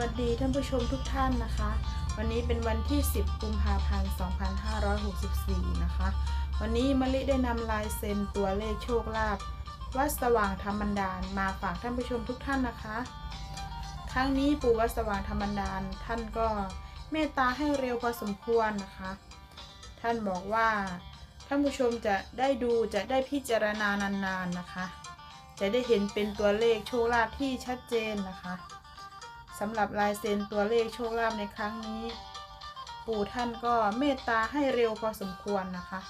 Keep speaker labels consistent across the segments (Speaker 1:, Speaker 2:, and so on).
Speaker 1: วัสดีท่านผู้ชมทุกท่านนะคะ วันนี้เป็นวันที่ 10 กุมภาพันธ์ 2564 นะคะ วันนี้มะลิได้นำลายเซ็นตัวเลขโชคลาภวัดสว่างธรรมบันดาลมาฝากท่านผู้ชมทุกท่านนะคะ ครั้งนี้ปู่วัดสว่างธรรมบันดาลท่านก็เมตตาให้เร็วพอสมควรนะคะ ท่านบอกว่าท่านผู้ชมจะได้ดูจะได้พิจารณานานๆนะคะ จะได้เห็นเป็นตัวเลขโชคลาภที่ชัดเจนนะคะ สำหรับลายเซ็นตัวเลขโชคลาภในครั้งนี้ ปู่ท่านก็เมตตาให้เร็วพอสมควรนะคะ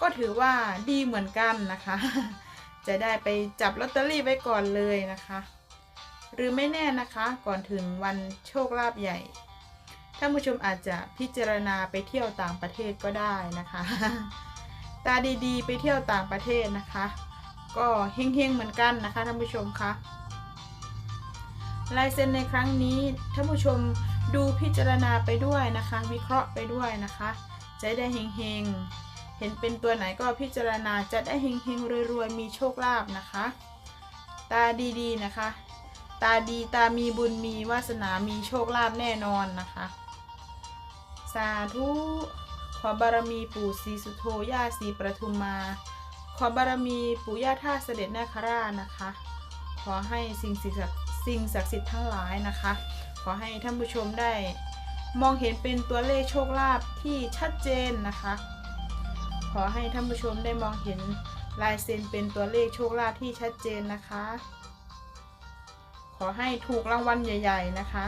Speaker 1: ก็ถือว่าดีเหมือนกันนะคะ จะได้ไปจับลอตเตอรี่ไว้ก่อนเลยนะคะ หรือไม่แน่นะคะก่อนถึงวันโชคลาภใหญ่ท่านผู้ชมอาจจะพิจารณาไปเที่ยวต่างประเทศก็ได้นะคะ ตาดีๆ ไปเที่ยวต่างประเทศนะคะ ก็เฮงๆเหมือนกันนะคะท่านผู้ชมคะ ลายเซ็นในครั้งนี้ท่านผู้ชมดูพิจารณาไปด้วยนะคะ วิเคราะห์ไปด้วยนะคะจะได้เฮงๆเห็นเป็นตัวไหนก็พิจารณาจะได้เฮงๆรวยๆมีโชคลาภนะคะ ตาดีๆนะคะ ตาดีตามีบุญมีวาสนามีโชคลาภแน่นอนนะคะ สาธุขอบารมีปู่ศรีสุโธย่าศรีประทุมมา ขอบารมีปู่ย่าท่าเสด็จนาคราชนะคะ ขอให้สิ่งศักดิ์ สิ่งศักดิ์สิทธิ์ทั้งหลายนะคะ ขอให้ท่านผู้ชมได้มองเห็นเป็นตัวเลขโชคลาภที่ชัดเจนนะคะ ขอให้ท่านผู้ชมได้มองเห็นลายเซ็นเป็นตัวเลขโชคลาภที่ชัดเจนนะคะ ขอให้ถูกรางวัลใหญ่ ๆ นะคะ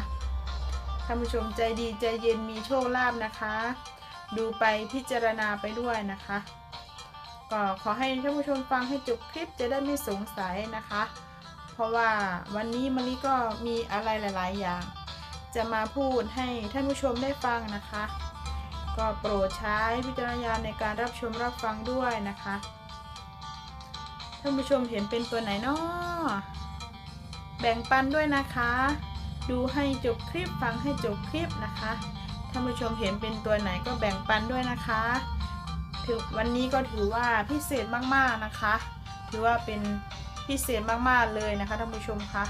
Speaker 1: ท่านผู้ชมใจดีใจเย็นมีโชคลาภนะคะ ดูไปพิจารณาไปด้วยนะคะ ก็ขอให้ท่านผู้ชมฟังให้จบคลิปจะได้ไม่สงสัยนะคะ เพราะว่าวันนี้มะลิก็มีอะไรหลาย ๆ อย่าง จะมาพูดให้ท่านผู้ชมได้ฟังนะคะ ก็โปรดใช้วิจารณญาณในการรับชมรับฟังด้วยนะคะ ท่านผู้ชมเห็นเป็นตัวไหนนาะแบ่งปันด้วยนะคะ ดูให้จบคลิปฟังให้จบคลิปนะคะท่านผู้ชมเห็นเป็นตัวไหนก็แบ่งปันด้วยนะคะถือวันนี้ก็ถือว่าพิเศษมากๆนะคะ ถือว่าเป็น พิเศษมากๆเลยนะคะท่านผู้ชมคะ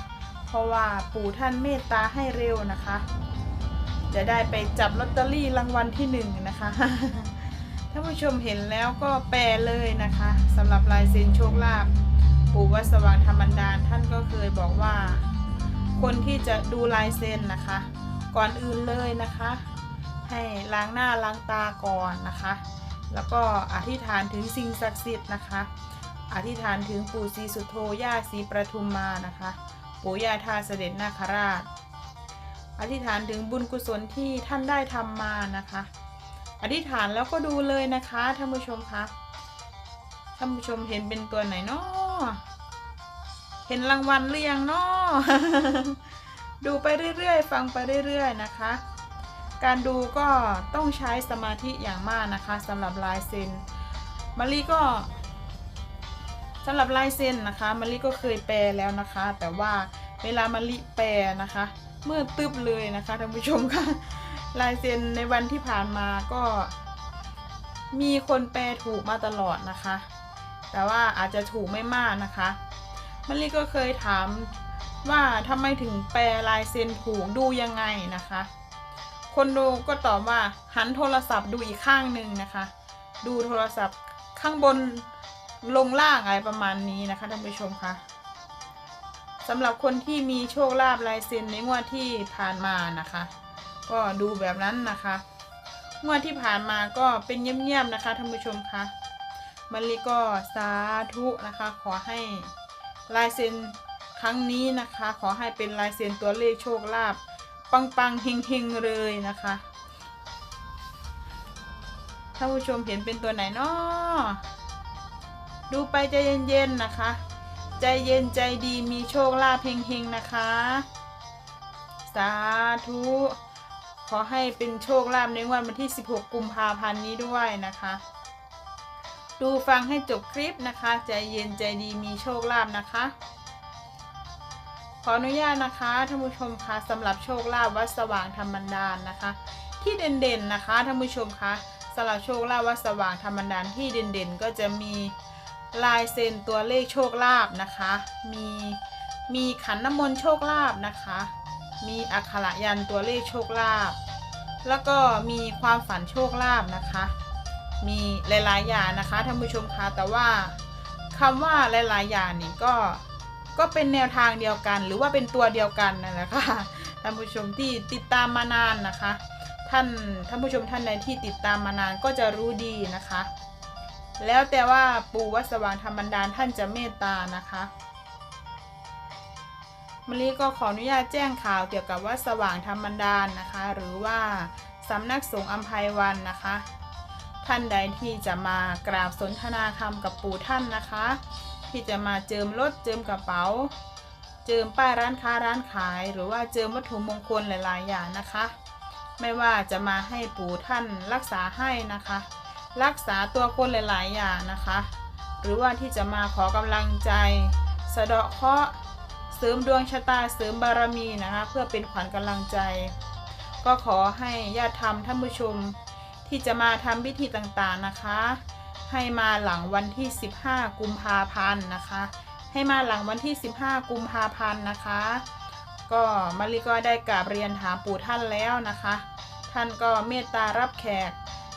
Speaker 1: เพราะว่าปู่ท่านเมตตาให้เร็วนะคะ จะได้ไปจับลอตเตอรี่รางวัลที่หนึ่งนะคะท่านผู้ชมเห็นแล้วก็แปลเลยนะคะสำหรับลายเซ็นโชคลาภปู่วัดสว่างธรรมบันดาลท่านก็เคยบอกว่า คนที่จะดูลายเซ็นนะคะ ก่อนอื่นเลยนะคะ ให้ล้างหน้าล้างตาก่อนนะคะ แล้วก็อธิษฐานถึงสิ่งศักดิ์สิทธิ์นะคะ อธิษฐานถึงปู่ศรีสุโธย่าศรีประทุมมานะคะปู่ย่าทาเสด็จนาคราช อธิษฐานถึงบุญกุศลที่ท่านได้ทำมานะคะ อธิษฐานแล้วก็ดูเลยนะคะท่านผู้ชมคะท่านผู้ชมเห็นเป็นตัวไหนเนาะเห็นรางวัลหรือยังเนาะดูไปเรื่อยๆ ฟังไปเรื่อยๆนะคะ การดูก็ต้องใช้สมาธิอย่างมากนะคะสำหรับลายเซ็นมารีก็ สำหรับลายเซ็นนะคะมารีก็เคยแปลแล้วนะคะ แต่ว่าเวลามารีแปลนะคะเมื่อตึบเลยนะคะท่านผู้ชมค่ะลายเซ็นในวันที่ผ่านมาก็ มีคนแปลถูกมาตลอดนะคะ แต่ว่าอาจจะถูกไม่มากนะคะมารีก็เคยถามว่าทำไมถึงแปลลายเซ็นถูกดูยังไงนะคะ คนดูก็ตอบว่าหันโทรศัพท์ดูอีกข้างหนึ่งนะคะ ดูโทรศัพท์ข้างบน ลงล่างอะไรประมาณนี้นะคะท่านผู้ชมคะสำหรับคนที่มีโชคลาภลายเซ็นในงวดที่ผ่านมานะคะ ก็ดูแบบนั้นนะคะงวดที่ผ่านมาก็เป็นเงียบๆนะคะท่านผู้ชมคะมะลิก็สาธุนะคะ ขอให้ลายเซ็นครั้งนี้นะคะ ขอให้เป็นลายเซ็นตัวเลขโชคลาภปังๆเฮงๆเลยนะคะท่านผู้ชมเห็นเป็นตัวไหนเนาะ ดูไปใจเย็นๆนะคะ ใจเย็นใจดีมีโชคลาภเฮงเฮงๆนะคะ สาธุขอให้เป็นโชคลาภในวันวันที่ 16 กุมภาพันธ์นี้ด้วยนะคะ ดูฟังให้จบคลิปนะคะ ใจเย็นใจดีมีโชคลาภนะคะ ขออนุญาตนะคะท่านผู้ชมคะสำหรับโชคลาภวัดสว่างธรรมดานนะคะ ที่เด่นๆนะคะท่านผู้ชมคะสำหรับโชคลาภวัดสว่างธรรมดานที่เด่นๆ ก็จะมี ลายเซ็นตัวเลขโชคลาภนะคะ มีมีขันน้ำมนต์โชคลาภนะคะ มีอักขระยันต์ตัวเลขโชคลาภแล้วก็มีความฝันโชคลาภนะคะ มีหลายๆอย่างนะคะท่านผู้ชมคะแต่ว่าคำว่าหลายๆอย่างนี่ก็ก็เป็นแนวทางเดียวกัน หรือว่าเป็นตัวเดียวกันนั่นแหละค่ะท่านผู้ชมที่ติดตามมานานนะคะ ท่านท่านผู้ชมท่านใดที่ติดตามมานานก็จะรู้ดีนะคะ แล้วแต่ว่าปู่วัดสว่างธรรมบันดาลท่านจะเมตตานะคะมลิก็ขออนุญาตแจ้งข่าวเกี่ยวกับวัดสว่างธรรมบันดาลนะคะ หรือว่าสำนักสงฆ์อัมภัยวันนะคะ ท่านใดที่จะมากราบสนทนาธรรมกับปู่ท่านนะคะ ที่จะมาเจิมรถเจิมกระเป๋า เจิมป้ายร้านค้าร้านขาย หรือว่าเจิมวัตถุมงคลหลาย ๆ อย่างนะคะ ไม่ว่าจะมาให้ปู่ท่านรักษาให้นะคะ รักษาตัวคนหลาย ๆ อย่างนะคะ หรือว่าที่จะมาขอกำลังใจ สะเดาะเคราะห์เสริมดวงชะตาเสริมบารมีนะคะเพื่อเป็นขวัญกำลังใจ ก็ขอให้ญาติธรรมท่านผู้ชมที่จะมาทำพิธีต่างๆนะคะ ให้มาหลังวันที่ 15 กุมภาพันธ์นะคะ ให้มาหลังวันที่ 15 กุมภาพันธ์นะคะ ก็มาริก็ได้กราบเรียนถามปู่ท่านแล้วนะคะ ท่านก็เมตตารับแขก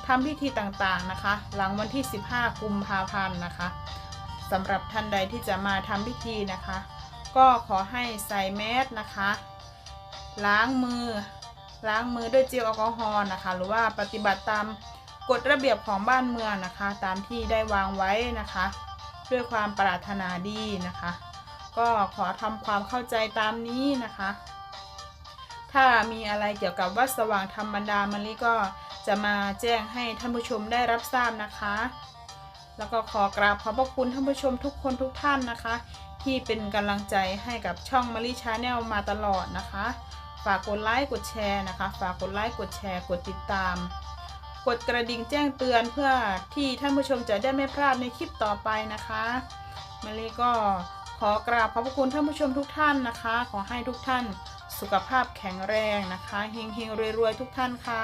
Speaker 1: ทำพิธีต่างๆนะคะ หลังวันที่ 15 กุมภาพันธ์นะคะสำหรับท่านใดที่จะมาทำพิธีนะคะ ก็ขอให้ใส่แมสนะคะ ล้างมือ ล้างมือด้วยเจลแอลกอฮอล์นะคะ หรือว่าปฏิบัติตามกฎระเบียบของบ้านเมืองนะคะ ตามที่ได้วางไว้นะคะ ด้วยความปรารถนาดีนะคะ ก็ขอทำความเข้าใจตามนี้นะคะ ถ้ามีอะไรเกี่ยวกับวัดสว่างธรรมดามลิก็จะมาแจ้งให้ท่านผู้ชมได้รับทราบนะคะ แล้วก็ขอกราบขอบพระคุณท่านผู้ชมทุกคนทุกท่านนะคะ ที่เป็นกำลังใจให้กับช่องมลิชาแนลมาตลอดนะคะ ฝากกดไลค์กดแชร์นะคะ ฝากกดไลค์กดแชร์ กดติดตาม กดกระดิ่งแจ้งเตือนเพื่อที่ท่านผู้ชมจะได้ไม่พลาดในคลิปต่อไปนะคะมลิก็ขอกราบขอบพระคุณท่านผู้ชมทุกท่านนะคะ ขอให้ทุกท่าน สุขภาพแข็งแรงนะคะเฮงๆรวยๆทุกท่านค่ะ